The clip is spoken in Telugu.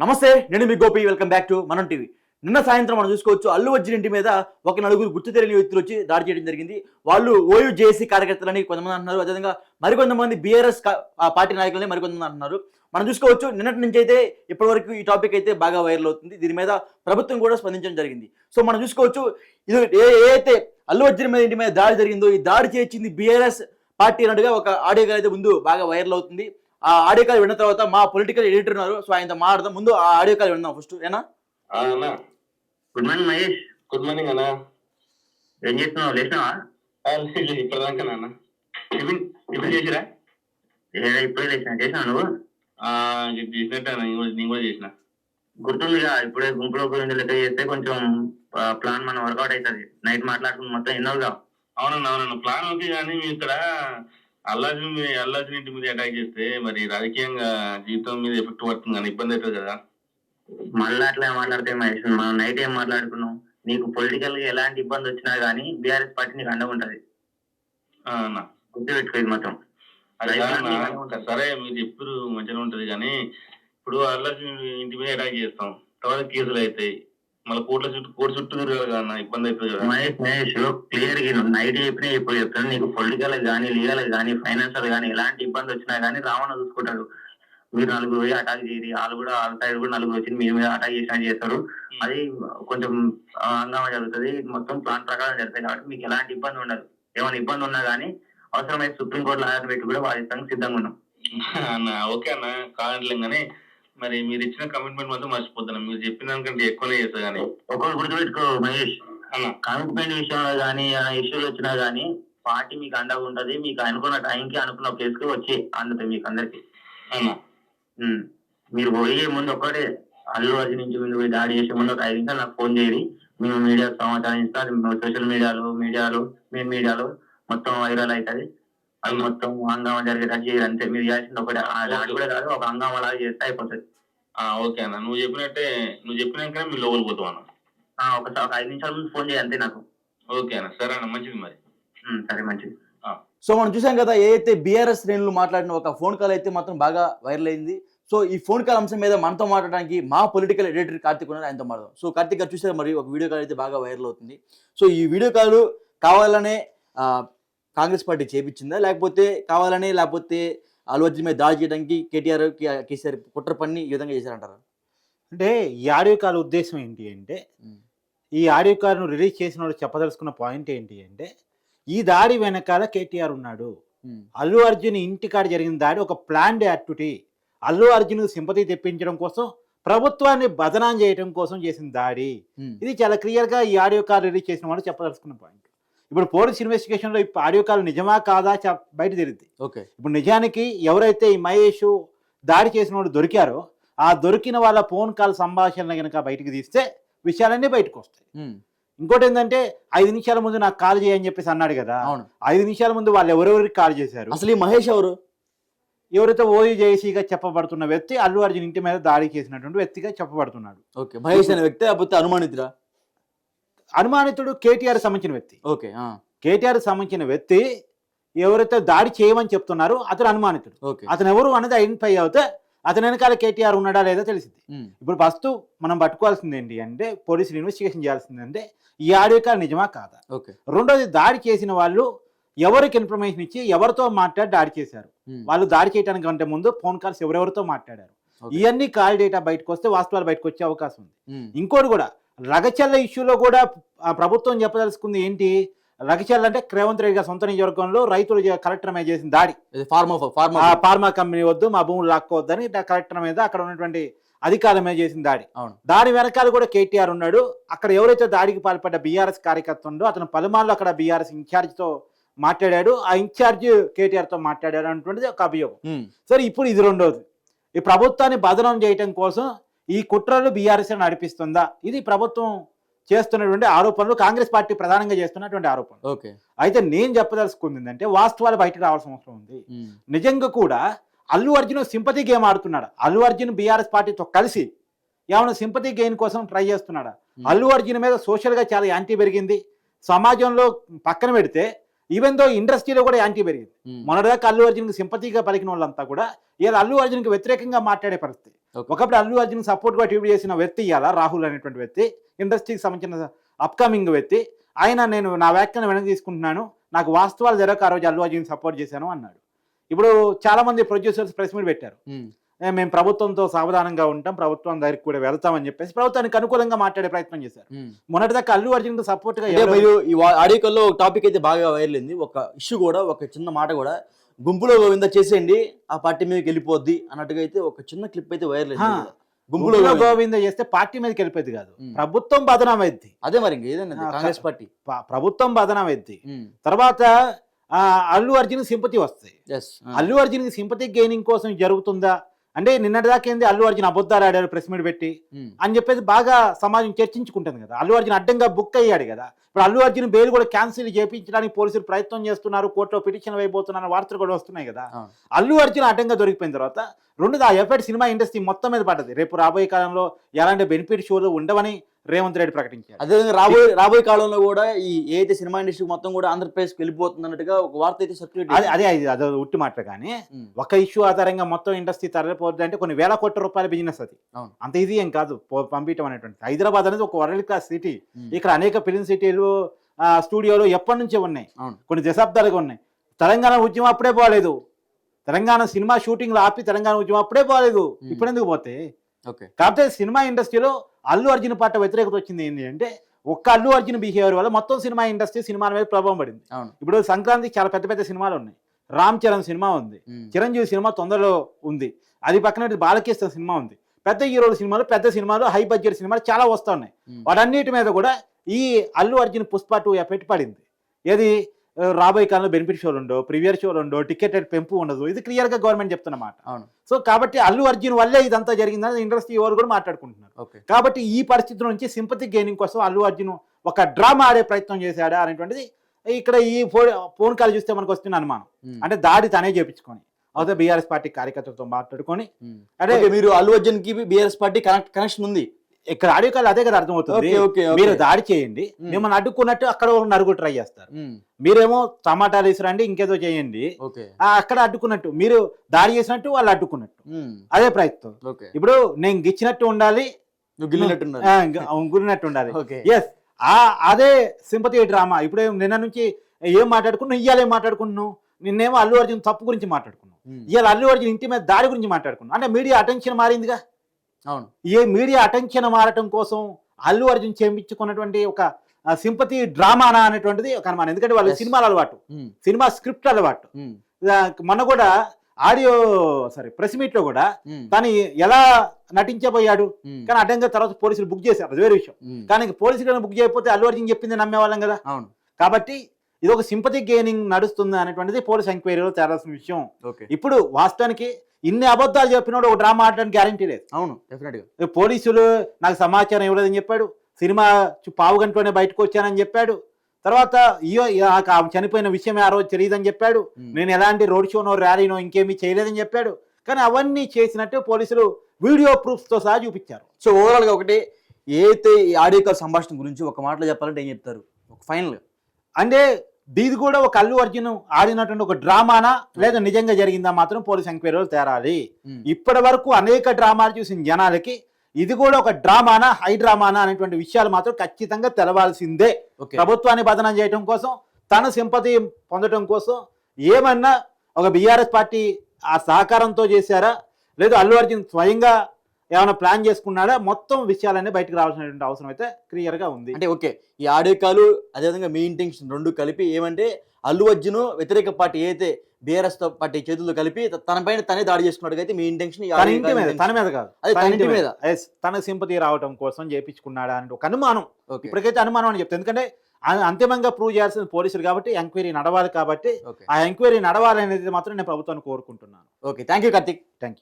నమస్తే నేను మీ గోపి వెల్కమ్ బ్యాక్ టు మనం టీవీ. నిన్న సాయంత్రం మనం చూసుకోవచ్చు అల్లు అర్జున్ ఇంటి మీద ఒక నలుగురు గుర్తు తెలియని వ్యక్తులు వచ్చి దాడి చేయడం జరిగింది. వాళ్ళు ఓయూ జేఏసీ కార్యకర్తలని కొంతమంది అంటున్నారు. అదేవిధంగా మరికొంతమంది బీఆర్ఎస్ పార్టీ నాయకులని మరికొంతమంది అంటున్నారు. మనం చూసుకోవచ్చు నిన్నటి నుంచి అయితే ఇప్పటివరకు ఈ టాపిక్ అయితే బాగా వైరల్ అవుతుంది. దీని మీద ప్రభుత్వం కూడా స్పందించడం జరిగింది. సో మనం చూసుకోవచ్చు ఇది ఏ ఏ అయితే అల్లు అర్జున్ మీద ఇంటి మీద దాడి జరిగిందో ఈ దాడి చేయించింది బీఆర్ఎస్ పార్టీ అన్నట్టుగా ఒక ఆడియో అయితే ముందు బాగా వైరల్ అవుతుంది. ఆ ఆడియో కాల్ విన్న తర్వాత మా పొలిటికల్ ఎడిటర్ ఉన్నారు. సో ఆయనతో మాట్లాడదాం. ముందు ఆ ఆడియో కాల్ విందాం ఫస్ట్ ఏనా? Good morning Mahesh. Good morning అన్న ఏం చేస్తున్నావు? లేచినావా? ఇప్పటిదాకా నాన్న. టిఫిన్ టిఫిన్ చేసిరా? ఏ ఇప్పుడే లేచిన. చేసినా నువ్వు? చేసినట్టు నేను కూడా చేసిన. గుర్తుందిగా ఇప్పుడే గుంపులో గురించి లెక్క చేస్తే కొంచెం ప్లాన్ మనం వర్కౌట్ అవుతుంది. నైట్ మాట్లాడుకుని మొత్తం ఎన్నోగా అవునన్న అవునన్న. ప్లాన్ ఓకే కానీ ఇక్కడ అల్లాజున్ మీద అల్లాజున్ ఇంటి మీద అటాక్ చేస్తే మరి రాజకీయంగా జీవితం మీద ఎఫెక్ట్ పడుతుంది కానీ ఇబ్బంది అవుతుంది కదా? మళ్ళీ అట్లా మాట్లాడితే మహేష్ మనం నైట్ ఏం మాట్లాడుకున్నాం? నీకు పొలిటికల్గా ఎలాంటి ఇబ్బంది వచ్చినా గానీ బీఆర్ఎస్ పార్టీ నీకు అండగా ఉంటది. గుర్తు పెట్టుకోదు కాదన్న, సరే మీరు చెప్పారు మంచిగా ఉంటది కానీ ఇప్పుడు అల్లాజున్ ఇంటి మీద అటాక్ చేస్తాం. తర్వాత కేసులు అవుతాయి. మళ్ళీ కోర్టుల చుట్టూ కోర్టు చుట్టూ తిరగాలి కదా అన్న ఇబ్బంది అవుతుంది కదా. మహేష్ మహేష్ క్లియర్గా నైట్ చెప్పినా ఇప్పుడు చెప్తాను నీకు పొలిటికల్ గానీ లీగల్ గానీ ఫైనాన్షియల్ గానీ ఎలాంటి ఇబ్బంది వచ్చినా గానీ రావణ చూసుకుంటాడు. మీరు నలుగురు పోయి అటాక్ చేయరు వాళ్ళు కూడా వాళ్ళ సైడ్ కూడా నలుగురు వచ్చి మీ మీద అటాక్ చేసినట్టు చేస్తారు. అది కొంచెం ఆ, హంగామా జరుగుతుంది. మొత్తం ప్లాన్ ప్రకారం జరుగుతాయి కాబట్టి మీకు ఎలాంటి ఇబ్బంది ఉండదు. ఏమైనా ఇబ్బంది ఉన్నా గానీ అవసరమైతే సుప్రీం కోర్టు లాయర్ పెట్టి కూడా వాదిస్తానికి సిద్ధంగా ఉన్నాం. అన్న ఓకే అన్న. కాదంటలేం కానీ మరి మీరు ఇచ్చిన కమిట్మెంట్ మాత్రం మర్చిపోతాను. మీరు చెప్పిన దానికంటే ఎక్కువనే చేస్తా కానీ. ఒకరు గుర్తుపెట్టుకో మహేష్ అన్న. కమిట్మెంట్ విషయంలో గానీ ఇష్యూలు వచ్చినా గానీ పార్టీ మీకు అండగా ఉంటది. మీకు అనుకున్న టైంకి అనుకున్న ప్లేస్కి వచ్చి అందుతాయి మీకు అందరికి. అన్న. మీరు పోయే ముందు ఒక్కటే అల్లు అర్జున్ నుంచి ముందు పోయి దాడి చేసే ముందు ఒక ఐదు నిమిషాలు నాకు ఫోన్ చేయండి మేము మీడియా సమాచారం ఇస్తాం సోషల్ మీడియాలో మీడియాలో మీ మీడియాలో. మొత్తం వైరల్ అవుతుంది అది మొత్తం హంగామా జరిగేటట్టు చేయరు అంతే. మీరు చేయాల్సింది ఒకటే. ఆ దాడి కూడా కాదు ఒక హంగామా లాగా చేస్తే అయిపోతుంది. ఓకే అన్న. నువ్వు చెప్పినట్టే నువ్వు చెప్పినాకనే మీరు లోపలికి పోతాం అన్న. ఒకసారి ఒక ఐదు నిమిషాల ముందు ఫోన్ చేయి అంతే నాకు. ఓకే అన్న. సరే అన్న మంచిది మరి. సరే మంచిది. సో మనం చూసాం కదా ఏదైతే బీఆర్ఎస్ శ్రేణులు మాట్లాడిన ఒక ఫోన్ కాల్ అయితే మాత్రం బాగా వైరల్ అయింది. సో ఈ ఫోన్ కాల్ అంశం మీద మనతో మాట్లాడడానికి మా పొలిటికల్ ఎడిటర్ కార్తిక్ ఉన్నారు ఆయనతో మాట్లాడదాం. సో కార్తిక్ గారు చూసారు మరి ఒక వీడియో కాల్ అయితే బాగా వైరల్ అవుతుంది. సో ఈ వీడియో కాల్ కావాలనే ఆ, కాంగ్రెస్ పార్టీ చేపించిందా? లేకపోతే కావాలనే లేకపోతే అల్లు అర్జున్ మీద దాడి చేయడానికి కేటీఆర్ కేసీఆర్ కుట్ర పని ఈ విధంగా చేశారంటారా? అంటే ఈ ఆడియో కాల్ ఉద్దేశం ఏంటి అంటే ఈ ఆడియో కాల్ను రిలీజ్ చేసిన వాళ్ళు చెప్పదలుచుకున్న పాయింట్ ఏంటి అంటే ఈ దాడి వెనకాల కేటీఆర్ ఉన్నాడు. అల్లు అర్జున్ ఇంటికాడ జరిగిన దాడి ఒక planned activity. Allu Arjun sympathy తెప్పించడం కోసం ప్రభుత్వాన్ని బదనాం చేయడం కోసం చేసిన దాడి. ఇది చాలా క్లియర్గా ఈ ఆడియో కాల్ రిలీజ్ చేసిన వాళ్ళు చెప్పదలుచుకున్న పాయింట్. ఇప్పుడు పోలీస్ ఇన్వెస్టిగేషన్లో ఇప్పుడు ఆడియో కాల్ నిజమా కాదా బయట తెలియదు ఓకే. ఇప్పుడు నిజానికి ఎవరైతే ఈ మహేష్ దాడి చేసిన వాడు దొరికారో ఆ దొరికిన వాళ్ళ ఫోన్ కాల్ సంభాషణ కనుక బయటికి తీస్తే విషయాలన్నీ బయటకు వస్తాయి. ఇంకోటి ఏంటంటే ఐదు నిమిషాల ముందు నాకు కాల్ చేయని చెప్పేసి అన్నాడు కదా అవును. ఐదు నిమిషాల ముందు వాళ్ళు ఎవరెవరికి కాల్ చేశారు? అసలు ఈ మహేష్ ఎవరు? ఎవరైతే ఓయూ జేసీగా చెప్పబడుతున్న వ్యక్తి అల్లు అర్జున్ ఇంటి మీద దాడి చేసినటువంటి వ్యక్తిగా చెప్పబడుతున్నాడు. ఓకే. మహేష్ అనే వ్యక్తి అనుమానితురా అనుమానితుడు కేటీఆర్ సంబంధించిన వ్యక్తి. ఓకే కేటీఆర్ సంబంధించిన వ్యక్తి ఎవరైతే దాడి చేయమని చెప్తున్నారో అతను అనుమానితుడు. అతను ఎవరు అనేది ఐడెంటిఫై అవుతే అతని వెనకాల కేటీఆర్ ఉన్నాడా లేదా తెలిసింది. ఇప్పుడు ఫస్ట్ మనం పట్టుకోవాల్సింది ఏంటి అంటే పోలీసులు ఇన్వెస్టిగేషన్ చేయాల్సింది అంటే ఈ ఆడియో కాల్ నిజమా కాదా? ఓకే. రెండోది దాడి చేసిన వాళ్ళు ఎవరికి ఇన్ఫర్మేషన్ ఇచ్చి ఎవరితో మాట్లాడి దాడి చేశారు? వాళ్ళు దాడి చేయడానికి కంటే ముందు ఫోన్ కాల్స్ ఎవరెవరితో మాట్లాడారు. ఇవన్నీ కాల్ డేటా బయటకు వస్తే వాస్తవాలు బయటకు వచ్చే అవకాశం ఉంది. ఇంకోటి కూడా రగచల్ల ఇష్యూలో కూడా ప్రభుత్వం చెప్పదలుచుకుంది ఏంటి? రగచల్ల అంటే రేవంత్ రెడ్డి గారి సొంత నియోజకవర్గంలో రైతులు కలెక్టర్ మీద చేసిన దాడి. ఫార్మ్ ఫార్మ్ ఫార్మా కంపెనీ వద్దు మా భూములు లాక్కోవద్దని కలెక్టర్ మీద అక్కడ ఉన్నటువంటి అధికారుల మీద చేసిన దాడి. అవును. దాని వెనకాల కూడా కేటీఆర్ ఉన్నాడు. అక్కడ ఎవరైతే దాడికి పాల్పడ్డ బీఆర్ఎస్ కార్యకర్త ఉందో అతను పలుమార్లు అక్కడ బీఆర్ఎస్తో మాట్లాడాడు. ఆ ఇన్ఛార్జ్ కేటీఆర్తో మాట్లాడాడు అన్నటువంటిది ఒక అభియోగం. సరే ఇప్పుడు ఇది రెండోది. ఈ ప్రభుత్వాన్ని బదనం చేయటం కోసం ఈ కుట్రలు బీఆర్ఎస్ నడిపిస్తుందా? ఇది ప్రభుత్వం చేస్తున్నటువంటి ఆరోపణలు కాంగ్రెస్ పార్టీ ప్రధానంగా చేస్తున్నటువంటి ఆరోపణలు. ఓకే. అయితే నేను చెప్పదలుచుకుంది ఏంటంటే వాస్తవాలు బయటకు రావాల్సిన అవసరం ఉంది. నిజంగా కూడా అల్లు అర్జున్ సింపతి గేమ్ ఆడుతున్నాడు? అల్లు అర్జున్ బీఆర్ఎస్ పార్టీతో కలిసి ఏమైనా సింపతి గెయిన్ కోసం ట్రై చేస్తున్నాడా. అల్లు అర్జున్ మీద సోషల్గా చాలా యాంటీ పెరిగింది. సమాజంలో పక్కన పెడితే ఈవెన్ దో ఇండస్ట్రీలో కూడా యాంటీ పెరిగింది ఉమ్. మొన్నటిదాకా అల్లు అర్జున్కి సింపతిగా పలికిన వాళ్ళంతా కూడా ఇలా అల్లు అర్జున్కి వ్యతిరేకంగా మాట్లాడే పరిస్థితి. ఒకప్పుడు అల్లు అర్జున్ సపోర్ట్గా ట్వీట్ చేసిన వ్యక్తి ఇవాళ రాహుల్ అనేటువంటి వ్యక్తి ఇండస్ట్రీకి సంబంధించిన అప్కమింగ్ వ్యక్తి ఆయన నేను నా వ్యాఖ్యను వెనక్కి తీసుకుంటున్నాను నాకు వాస్తవాలు జరగక ఆ రోజు అల్లు అర్జున్ సపోర్ట్ చేశాను అన్నాడు ఇప్పుడు చాలా మంది ప్రొడ్యూసర్స్ ప్రెస్ మీట్ పెట్టారు. ఏ, మేము ప్రభుత్వంతో సావధానంగా ఉంటాం ప్రభుత్వం దగ్గరికి కూడా వెళ్తామని చెప్పేసి ప్రభుత్వానికి అనుకూలంగా మాట్లాడే ప్రయత్నం చేశారు. మొన్నటిదాకా అల్లు అర్జున్ సపోర్ట్గా అంటే మీరు ఈ వా- ఆడియో కాల్లో ఒక టాపిక్ అయితే బాగా వైరల్ అయింది ఒక ఇష్యూ కూడా ఒక చిన్న మాట కూడా గుంపులో గోవింద చేసేయండి ఆ పార్టీ మీదకి వెళ్ళిపోద్ది అన్నట్టుగా అయితే ఒక చిన్న క్లిప్ అయితే వైరల్ అయింది. గుంపులో గోవింద. చేస్తే పార్టీ మీదకి వెళ్ళిపోయేది కాదు. ప్రభుత్వం బదనామైద్ది అదే మరి కాంగ్రెస్ పార్టీ ప్రభుత్వం బదనామైద్ది ఉమ్. తర్వాత ఆ, అల్లు అర్జున్ సింపతి వస్తాయి. అల్లు అర్జున్ సింపతి గెయినింగ్ కోసం జరుగుతుందా అంటే నిన్నటిదాకా ఏంది అల్లు అర్జున్ అబద్ధాలు ఆడారు ప్రెస్ మీట్ పెట్టి. అని చెప్పేసి బాగా సమాజం చర్చించుకుంటుంది కదా అల్లు అర్జున్ అడ్డంగా బుక్ అయ్యాడు కదా ఇప్పుడు అల్లు అర్జున్ బెయిల్ కూడా క్యాన్సిల్ చేయించడానికి పోలీసులు ప్రయత్నం చేస్తున్నారు కోర్టులో పిటిషన్ వేయబోతున్నారు వార్తలు కూడా వస్తున్నాయి కదా. అల్లు అర్జున్ అడ్డంగా దొరికిపోయిన తర్వాత రెండు ఆ ఎఫెక్ట్ సినిమా ఇండస్ట్రీ మొత్తం మీద పడ్డది రేపు రాబోయే కాలంలో ఎలాంటి బెనిఫిట్ షోలు ఉండవని రేవంత్ రెడ్డి ప్రకటించారు. అదేవిధంగా రాబోయే రాబోయే కాలంలో కూడా ఈ ఏదైతే సినిమా ఇండస్ట్రీ మొత్తం కూడా ఆంధ్రప్రదేశ్కి వెళ్ళిపోతుంది అన్నట్టుగా ఒక వార్త అయితే సర్క్యులేట్ అదే అదే అది అదే ఉట్టి మాట కానీ ఒక ఇష్యూ ఆధారంగా మొత్తం ఇండస్ట్రీ తరలిపోతుంది అంటే కొన్ని వేల కోట్ల రూపాయల బిజినెస్ అది. అంత ఈజీ ఏం కాదు పంపించడం అనేటువంటి హైదరాబాద్ అనేది ఒక వరల్డ్ క్లాస్ సిటీ. ఇక్కడ అనేక ఫిలిం సిటీలు ఆ, స్టూడియోలు ఎప్పటి నుంచే ఉన్నాయి. కొన్ని దశాబ్దాలుగా ఉన్నాయి. తెలంగాణ ఉద్యమం అప్పుడే పోలేదు. తెలంగాణ సినిమా షూటింగ్లు ఆపి తెలంగాణ ఉద్యమం అప్పుడే పోలేదు. ఇప్పుడు ఎందుకు పోతే? ఓకే. కాకపోతే సినిమా ఇండస్ట్రీలో అల్లు అర్జున్ పాట వ్యతిరేకత వచ్చింది ఏంటి అంటే ఒక్క అల్లు అర్జున్ బిహేవియర్ వల్ల మొత్తం సినిమా ఇండస్ట్రీ సినిమాల మీద ప్రభావం పడింది. ఇప్పుడు సంక్రాంతికి చాలా పెద్ద పెద్ద సినిమాలు ఉన్నాయి. రామ్ చరణ్ సినిమా ఉంది. చిరంజీవి సినిమా తొందరలో ఉంది. అది పక్కన బాలకృష్ణ సినిమా ఉంది. పెద్ద హీరోల సినిమాలు పెద్ద సినిమాలు హై బడ్జెట్ సినిమాలు చాలా వస్తూ ఉన్నాయి. ఉమ్. వాటన్నిటి మీద కూడా ఈ అల్లు అర్జున్ పుష్ప టూ ఎఫెక్ట్ పడింది. ఏది? రాబోయే కాలంలో బెనిఫిట్ షోలు ఉండవు ప్రీవియర్ షోలు ఉండవు టికెట్ రేట్ పెంపు ఉండదు. ఇది క్లియర్గా గవర్నమెంట్ చెప్తున్నమాట. అవును. సో కాబట్టి అల్లు అర్జున్ వల్లే ఇదంతా జరిగిందని ఇండస్ట్రీ ఎవరు కూడా మాట్లాడుకుంటున్నారు. ఓకే. కాబట్టి ఈ పరిస్థితి నుంచి సింపతి గెయినింగ్ కోసం అల్లు అర్జున్ ఒక డ్రామా ఆడే ప్రయత్నం చేశాడా అనేటువంటిది ఇక్కడ ఈ ఫోన్ ఫోన్ కాల్ చూస్తే మనకు వస్తున్న అనుమానం. అంటే దాడి తనే చేపించుకొని అవుతే బీఆర్ఎస్ పార్టీ కార్యకర్తలతో మాట్లాడుకొని. అంటే మీరు అల్లు అర్జున్కి బిఆర్ఎస్ పార్టీ కనెక్ట్ కనెక్షన్ ఉంది. ఇక్కడ ఆడియో కాల్ అదే కదా అర్థమవుతుంది. మీరు దాడి చేయండి. మిమ్మల్ని అడ్డుకున్నట్టు అక్కడ నలుగురు ట్రై చేస్తారు. మీరేమో టమాటాలు వేసిరండి ఇంకేదో చేయండి. అక్కడ అడ్డుకున్నట్టు. మీరు దాడి చేసినట్టు వాళ్ళు అడ్డుకున్నట్టు. అదే ప్రయత్నం. ఇప్పుడు నేను గిచ్చినట్టు ఉండాలి. గురినట్టు ఉండాలి. ఎస్ ఆ అదే సింపతి డ్రామా. ఇప్పుడు నిన్న నుంచి ఏం మాట్లాడుకున్నావు? ఏం మాట్లాడుకున్నావు? నిన్నేమో అల్లు అర్జున్ తప్పు గురించి మాట్లాడుకున్నావు. ఇవాళ అల్లు అర్జున్ ఇంటి మీద దాడి గురించి మాట్లాడుకున్నావు. అంటే మీడియా అటెన్షన్ మారిందిగా? ఏ మీడియా అటెన్షన్ మారటం కోసం అల్లు అర్జున్ చేయించుకున్నటువంటి ఒక సింపతి డ్రామానా అనేటువంటిది ఒక అనుమానం ఎందుకంటే వాళ్ళు. సినిమాలు అలవాటు ఉమ్. సినిమా స్క్రిప్ట్ అలవాటు. ఆ, మొన్న కూడా ఆడియో సారీ ప్రెస్ మీట్లో కూడా ఉమ్. తను ఎలా నటించబోయాడు. కానీ అడ్డంగా తర్వాత పోలీసులు బుక్ చేశారు అది వేరే విషయం. కానీ పోలీసులను బుక్ చేయకపోతే అల్లు అర్జున్ చెప్పింది నమ్మేవాళ్ళం కదా అవును కాబట్టి ఇది ఒక సింపతి గెయినింగ్ నడుస్తుంది అనేటువంటిది పోలీస్ ఎంక్వైరీలో తేలాల్సిన విషయం ఇప్పుడు వాస్తవానికి ఇన్ని అబద్ధాలు చెప్పినోడు ఒక డ్రామా ఆడడానికి గ్యారంటీ లేదు. అవును డెఫినెట్గా ఈ పోలీసులు నాకు సమాచారం ఇవ్వలేదని చెప్పాడు. సినిమా పావు గంటలోనే బయటకు వచ్చానని చెప్పాడు. తర్వాత ఇయో నాకు చనిపోయిన విషయం ఆ రోజు తెలియదని చెప్పాడు. నేను ఎలాంటి రోడ్ షోనో ర్యాలీనో ఇంకేమీ చేయలేదని చెప్పాడు. కానీ అవన్నీ చేసినట్టు పోలీసులు వీడియో ప్రూఫ్స్తో సహా చూపించారు. సో ఓవరాల్గా ఒకటి ఏదైతే ఈ ఆడియో కాల్ సంభాషణ గురించి ఒక మాటలో చెప్పాలంటే ఏం చెప్తారు? ఒక ఫైనల్. అంటే ఇది కూడా ఒక అల్లు అర్జున్ ఆడినటువంటి ఒక డ్రామానా? లేదా నిజంగా జరిగిందా మాత్రం పోలీస్ ఎంక్వైరీలో తేరాలి. ఇప్పటి వరకు అనేక డ్రామాలు చూసిన జనాలకి ఇది కూడా ఒక డ్రామానా హై డ్రామానా అనేటువంటి విషయాలు మాత్రం ఖచ్చితంగా తెలవాల్సిందే. ప్రభుత్వాన్ని బదనం చేయడం కోసం తన సింపతి పొందడం కోసం ఏమన్నా ఒక బీఆర్ఎస్ పార్టీ ఆ సహకారంతో చేశారా? లేదు అల్లు అర్జున్ స్వయంగా ఏమైనా ప్లాన్ చేసుకున్నాడా? మొత్తం విషయాలన్నీ బయటకు రావాల్సినటువంటి అవసరం అయితే క్లియర్గా ఉంది. అంటే ఓకే ఈ ఆడియో కాలు అదేవిధంగా మీ ఇంటెన్షన్ రెండు కలిపి ఏమంటే అల్లు అర్జున్ వ్యతిరేక పార్టీ ఏదైతే బీఆర్ఎస్ పార్టీ చేతుల్లో కలిపి తన పైన తనే దాడి చేసుకున్నట్టుగా అయితే మీ ఇంటెన్షన్ తన ఇంటి మీద తన మీద కాదు. అదే తన ఇంటి మీద. తన సింపతి రావడం కోసం చేపించుకున్నాడా అని ఒక అనుమానం. ఇప్పటికైతే అనుమానం అని చెప్తాను ఎందుకంటే అంతిమంగా ప్రూవ్ చేయాల్సిన పోలీసులు కాబట్టి ఎంక్వైరీ నడవాలి కాబట్టి ఆ ఎంక్వైరీ నడవాలి అనేది మాత్రం నేను ప్రభుత్వాన్ని కోరుకుంటున్నాను. Okay thank you Karthik. Thank you